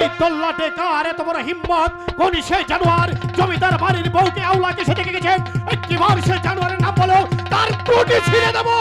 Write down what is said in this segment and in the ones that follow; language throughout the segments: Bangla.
এই তোল্লা কার এত বড় হিম্মত? কোন সে জানোয়ার? জমিদার বাড়ির বউকে আউলাকে সে দেখে গেছে একটিবার সে জানোয়ারের নাম বলো? তার কোটি ছিঁড়ে দেবো।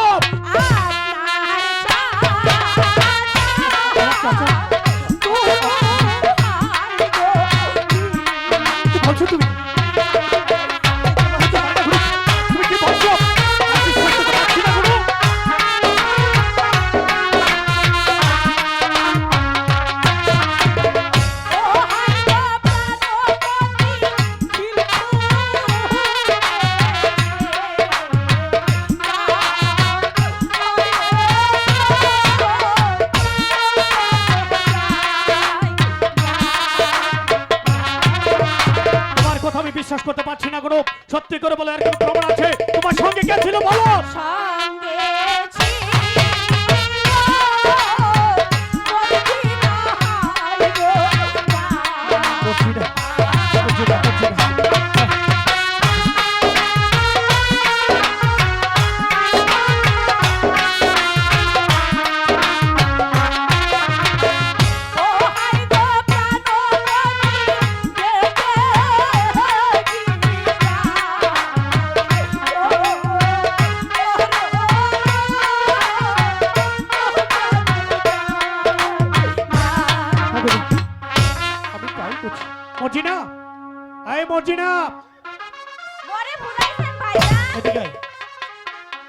বিশ্বাস করতে পারছি না গরু সত্যি করে বলে কোনো প্রমাণ আছে? তোমার সঙ্গে কে ছিল বলো? বলছি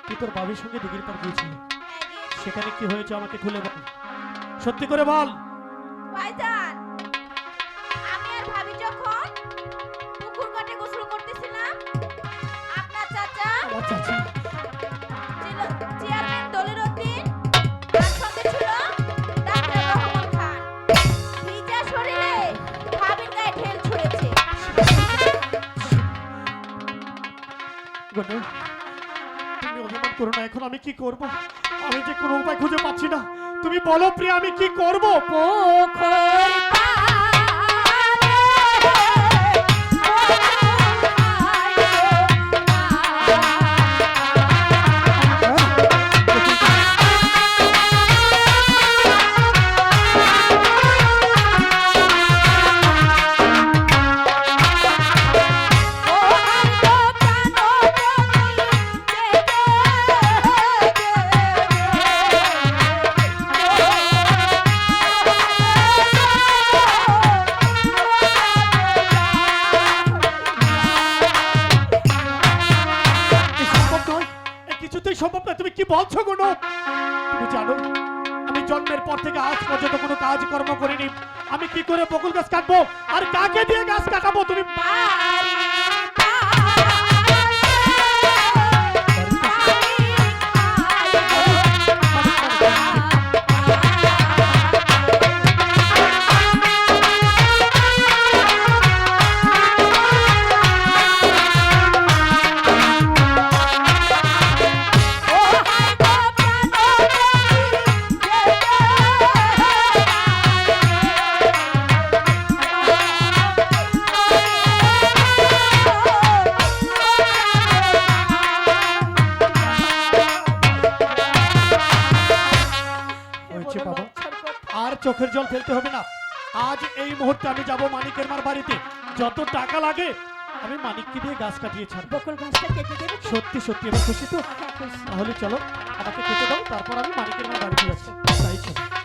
তুই তোর বাবির সঙ্গে দিঘির পার গিয়েছিলি সেখানে কি হয়েছে আমাকে খুলে বল। সত্যি করে বল। ভাইজান গনু, তুমি অভিমান করো না এখন আমি কি করব? আমি যে কোনো উপায় খুঁজে পাচ্ছি না। তুমি বলো প্রিয়া আমি কি করব? পুকুর সম্ভব না, তুমি কি বলছো কোনো তুমি জানো, আমি জন্মের পর থেকে আজ পর্যন্ত কোনো কাজ কর্ম করিনি। আমি কি করে বকুল গাছ কাটবো? আর কাকে দিয়ে গাছ কাটাবো? তুমি হয়েছে চোখের জল ফেলতে হবে না। আজ এই মুহূর্তে আমি যাব মানিকের মার বাড়িতে। যত টাকা লাগে আমি মানিককে দিয়ে গাছ কাটিয়ে ছাড়বো। বকুল গাছটা কেটে দেবে সত্যি সত্যি এবার খুশি তো। তাহলে চলো আমাকে কেটে দাও তারপর আমি মানিকের মার বাড়িতে যাচ্ছি। তাই চলো।